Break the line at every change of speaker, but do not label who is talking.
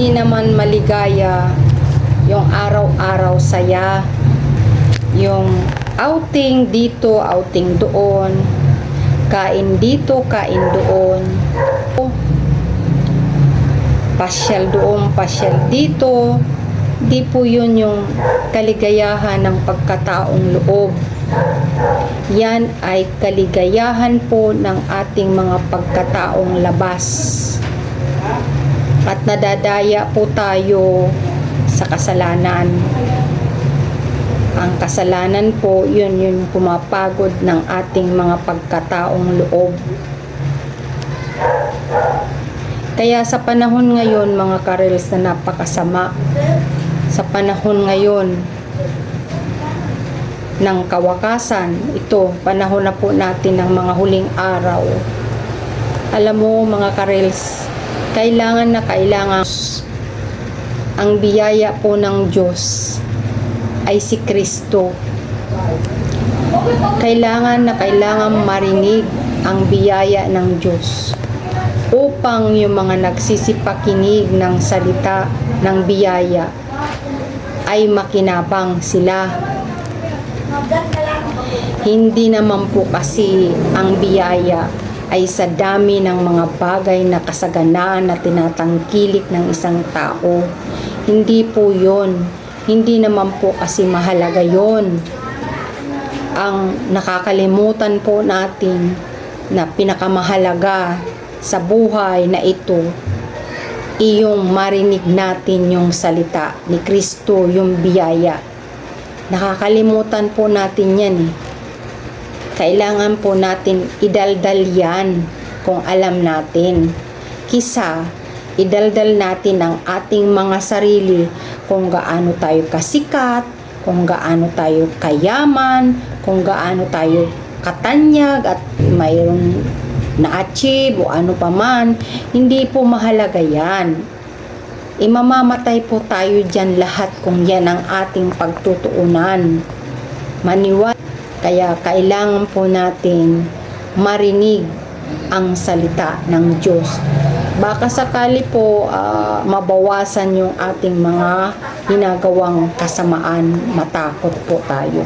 hindi naman maligaya yung araw-araw saya, yung outing dito, outing doon, kain dito, kain doon, pasyal doon, pasyal dito, di po yun yung kaligayahan ng pagkataong loob. Yan ay kaligayahan po ng ating mga pagkataong labas. At nadadaya po tayo sa kasalanan. Ang kasalanan po, yun yung pumapagod ng ating mga pagkataong loob. Kaya sa panahon ngayon, mga karels na napakasama, sa panahon ngayon ng kawakasan, ito, panahon na po natin ng mga huling araw. Alam mo, mga karels, kailangan na kailangan ang biyaya po ng Diyos ay si Kristo. Kailangan na kailangan marinig ang biyaya ng Diyos upang yung mga nagsisipakinig ng salita ng biyaya ay makinabang sila. Hindi naman po kasi ang biyaya ay sa dami ng mga bagay na kasaganaan na tinatangkilik ng isang tao. Hindi po yon. Hindi naman po kasi mahalaga yon. Ang nakakalimutan po natin na pinakamahalaga sa buhay na ito iyong marinig natin yung salita ni Kristo, yung biyaya. Nakakalimutan po natin yan eh. Kailangan po natin idaldal yan kung alam natin. Kisa, idaldal natin ang ating mga sarili kung gaano tayo kasikat, kung gaano tayo kayaman, kung gaano tayo katanyag at mayroong na-achieve o ano pa man, hindi po mahalaga yan. Imamamatay po tayo dyan lahat kung yan ang ating pagtutuunan. Maniwala. Kaya kailangan po natin marinig ang salita ng Diyos. Baka sakali po ah, mabawasan yung ating mga ginagawang kasamaan, matakot po tayo.